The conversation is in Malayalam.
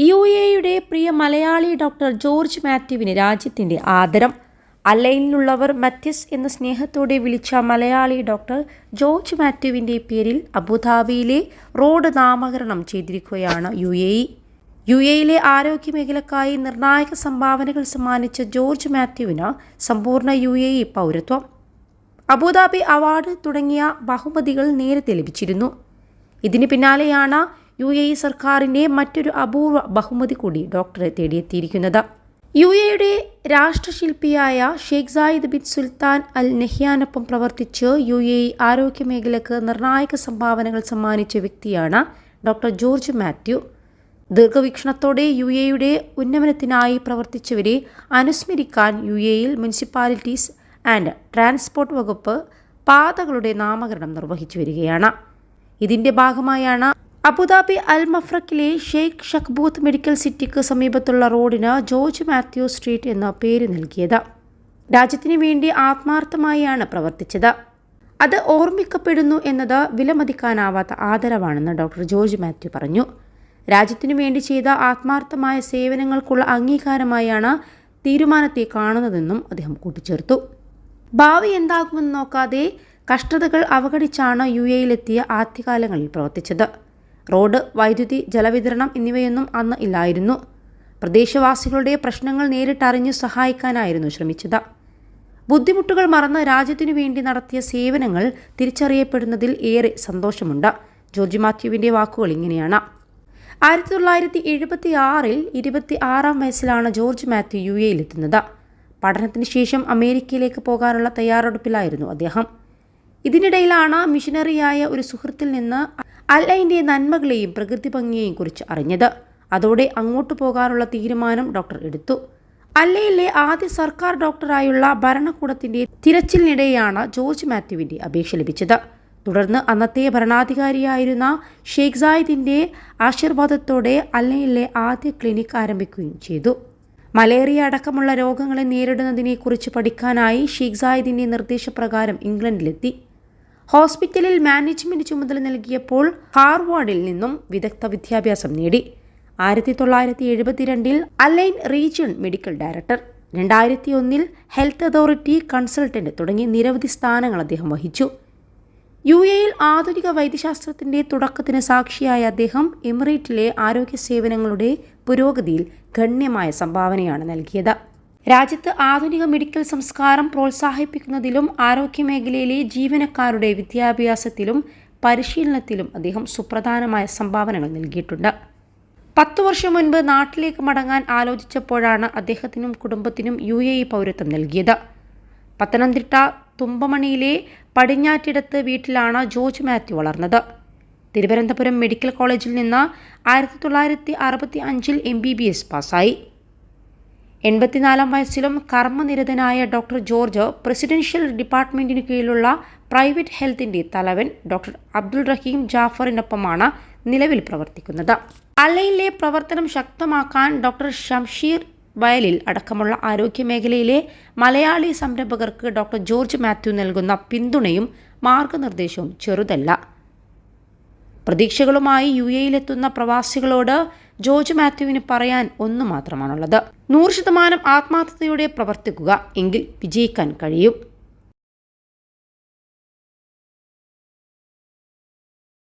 യു എയുടെ പ്രിയ മലയാളി ഡോക്ടർ ജോർജ് മാത്യുവിന് രാജ്യത്തിന്റെ ആദരം. അലൈനിലുള്ളവർ മാത്യസ് എന്ന സ്നേഹത്തോടെ വിളിച്ച മലയാളി ഡോക്ടർ ജോർജ് മാത്യുവിന്റെ പേരിൽ അബുദാബിയിലെ റോഡ് നാമകരണം ചെയ്തിരിക്കുകയാണ് യു എ ഇ. യു എയിലെ ആരോഗ്യ മേഖലക്കായി നിർണായക സംഭാവനകൾ സമ്മാനിച്ച ജോർജ് മാത്യുവിന് സമ്പൂർണ യു എ ഇ പൗരത്വം. അബുദാബി അവാർഡ് തുടങ്ങിയ ബഹുമതികൾ നേരത്തെ ലഭിച്ചിരുന്നു. ഇതിന് പിന്നാലെയാണ് യു എ ഇ സർക്കാരിന്റെ മറ്റൊരു അപൂർവ ബഹുമതി കൂടി ഡോക്ടറെ തേടിയെത്തിയിരിക്കുന്നത്. യു എയുടെ രാഷ്ട്രശില്പിയായ Sheikh Zayed bin Sultan Al നെഹ്യാനൊപ്പം പ്രവർത്തിച്ച് യു എ ഇ ആരോഗ്യ മേഖലക്ക് നിർണായക സംഭാവനകൾ സമ്മാനിച്ച വ്യക്തിയാണ് ഡോക്ടർ ജോർജ് മാത്യു. ദീർഘവീക്ഷണത്തോടെ യു എയുടെ ഉന്നമനത്തിനായി പ്രവർത്തിച്ചവരെ അനുസ്മരിക്കാൻ യു എയിൽ മുനിസിപ്പാലിറ്റീസ് ആൻഡ് ട്രാൻസ്പോർട്ട് വകുപ്പ് പാതകളുടെ നാമകരണം നിർവഹിച്ചു വരികയാണ്. ഇതിന്റെ ഭാഗമായാണ് അബുദാബി അൽ മഫ്രക്കിലെ ഷെയ്ഖ് ഷക്ബൂത്ത് മെഡിക്കൽ സിറ്റിക്ക് സമീപത്തുള്ള റോഡിന് ജോർജ് മാത്യു സ്ട്രീറ്റ് എന്ന പേര് നൽകിയത്. രാജ്യത്തിന് വേണ്ടി ആത്മാർത്ഥമായാണ് പ്രവർത്തിച്ചത്. അത് ഓർമ്മിക്കപ്പെടുന്നു എന്നത് വിലമതിക്കാനാവാത്ത ആദരവാണെന്ന് ഡോക്ടർ ജോർജ് മാത്യു പറഞ്ഞു. രാജ്യത്തിനു വേണ്ടി ചെയ്ത ആത്മാർത്ഥമായ സേവനങ്ങൾക്കുള്ള അംഗീകാരമായാണ് തീരുമാനത്തെ കാണുന്നതെന്നും അദ്ദേഹം കൂട്ടിച്ചേർത്തു. ഭാവി എന്താകുമെന്ന് നോക്കാതെ കഷ്ടതകൾ അവഗണിച്ചാണ് യു എയിലെത്തിയ ആദ്യകാലങ്ങളിൽ പ്രവർത്തിച്ചത്. റോഡ് വൈദ്യുതി ജലവിതരണം എന്നിവയൊന്നും അന്ന് ഇല്ലായിരുന്നു. പ്രദേശവാസികളുടെ പ്രശ്നങ്ങൾ നേരിട്ടറിഞ്ഞു സഹായിക്കാനായിരുന്നു ശ്രമിച്ചത്. ബുദ്ധിമുട്ടുകൾ മറന്ന് രാജ്യത്തിനു വേണ്ടി നടത്തിയ സേവനങ്ങൾ തിരിച്ചറിയപ്പെടുന്നതിൽ ഏറെ സന്തോഷമുണ്ട്. ജോർജ് മാത്യുവിന്റെ വാക്കുകൾ ഇങ്ങനെയാണ്. ആയിരത്തി തൊള്ളായിരത്തി എഴുപത്തി ആറിൽ ഇരുപത്തി ആറാം വയസ്സിലാണ് ജോർജ് മാത്യു യു എയിലെത്തുന്നത് പഠനത്തിന് ശേഷം അമേരിക്കയിലേക്ക് പോകാനുള്ള തയ്യാറെടുപ്പിലായിരുന്നു അദ്ദേഹം. ഇതിനിടയിലാണ് മിഷനറിയായ ഒരു സുഹൃത്തിൽ നിന്ന് അല്ലൈന്റെ നന്മകളെയും പ്രകൃതി ഭംഗിയെയും കുറിച്ച് അറിഞ്ഞത്. അതോടെ അങ്ങോട്ട് പോകാനുള്ള തീരുമാനം ഡോക്ടർ എടുത്തു. അല്ലയിലെ ആദ്യ സർക്കാർ ഡോക്ടറായുള്ള ഭരണകൂടത്തിന്റെ തിരച്ചിലിനിടെയാണ് ജോർജ് മാത്യുവിന്റെ അപേക്ഷ ലഭിച്ചത്. തുടർന്ന് അന്നത്തെ ഭരണാധികാരിയായിരുന്ന ഷെയ്ഖ് സായിദിന്റെ ആശീർവാദത്തോടെ അല്ലയിലെ ആദ്യ ക്ലിനിക് ആരംഭിക്കുകയും ചെയ്തു. മലേറിയ അടക്കമുള്ള രോഗങ്ങളെ നേരിടുന്നതിനെക്കുറിച്ച് പഠിക്കാനായി ഷെയ്ഖ് സായിദിന്റെ നിർദ്ദേശപ്രകാരം ഇംഗ്ലണ്ടിലെത്തി. ഹോസ്പിറ്റലിൽ മാനേജ്മെന്റ് ചുമതല നൽകിയപ്പോൾ ഹാർവാർഡിൽ നിന്നും വിദഗ്ധ വിദ്യാഭ്യാസം നേടി. ആയിരത്തി തൊള്ളായിരത്തി എഴുപത്തിരണ്ടിൽ Al Ain region medical director. രണ്ടായിരത്തി ഒന്നിൽ ഹെൽത്ത് അതോറിറ്റി കൺസൾട്ടന്റ് തുടങ്ങി നിരവധി സ്ഥാനങ്ങൾ അദ്ദേഹം വഹിച്ചു. യു എയിൽ ആധുനിക വൈദ്യശാസ്ത്രത്തിന്റെ തുടക്കത്തിന് സാക്ഷിയായ അദ്ദേഹം എമിറേറ്റിലെ ആരോഗ്യ സേവനങ്ങളുടെ പുരോഗതിയിൽ ഗണ്യമായ സംഭാവനയാണ് നൽകിയത്. രാജ്യത്ത് ആധുനിക മെഡിക്കൽ സംസ്കാരം പ്രോത്സാഹിപ്പിക്കുന്നതിലും ആരോഗ്യമേഖലയിലെ ജീവനക്കാരുടെ വിദ്യാഭ്യാസത്തിലും പരിശീലനത്തിലും അദ്ദേഹം സുപ്രധാനമായ സംഭാവനകൾ നൽകിയിട്ടുണ്ട്. പത്തു വർഷം മുൻപ് നാട്ടിലേക്ക് മടങ്ങാൻ ആലോചിച്ചപ്പോഴാണ് അദ്ദേഹത്തിനും കുടുംബത്തിനും യു എ ഇ പൗരത്വം നൽകിയത്. പത്തനംതിട്ട തുമ്പമണിയിലെ പടിഞ്ഞാറ്റിടത്ത് വീട്ടിലാണ് ജോർജ് മാത്യു വളർന്നത്. തിരുവനന്തപുരം മെഡിക്കൽ കോളേജിൽ നിന്ന് ആയിരത്തി തൊള്ളായിരത്തി അറുപത്തി അഞ്ചിൽ എം ബി ബി എസ് പാസ്സായി. എൺപത്തിനാലാം വയസ്സിലും കർമ്മനിരതനായ ഡോക്ടർ ജോർജ് പ്രസിഡൻഷ്യൽ ഡിപ്പാർട്ട്മെന്റിന് കീഴിലുള്ള പ്രൈവറ്റ് ഹെൽത്തിന്റെ തലവൻ ഡോക്ടർ അബ്ദുൾ റഹീം ജാഫറിനൊപ്പമാണ് നിലവിൽ പ്രവർത്തിക്കുന്നത്. അലയിലെ പ്രവർത്തനം ശക്തമാക്കാൻ ഡോക്ടർ ഷംഷീർ വയലിൽ അടക്കമുള്ള ആരോഗ്യ മേഖലയിലെ മലയാളി സംരംഭകർക്ക് ഡോക്ടർ ജോർജ് മാത്യു നൽകുന്ന പിന്തുണയും മാർഗനിർദ്ദേശവും ചെറുതല്ല. പ്രതീക്ഷകളുമായി യു എയിലെത്തുന്ന പ്രവാസികളോട് ജോർജ് മാത്യുവിന് പറയാൻ ഒന്നു മാത്രമാണുള്ളത്. നൂറ് ശതമാനം ആത്മാർത്ഥതയോടെ പ്രവർത്തിക്കുക എങ്കിൽ വിജയിക്കാൻ കഴിയും.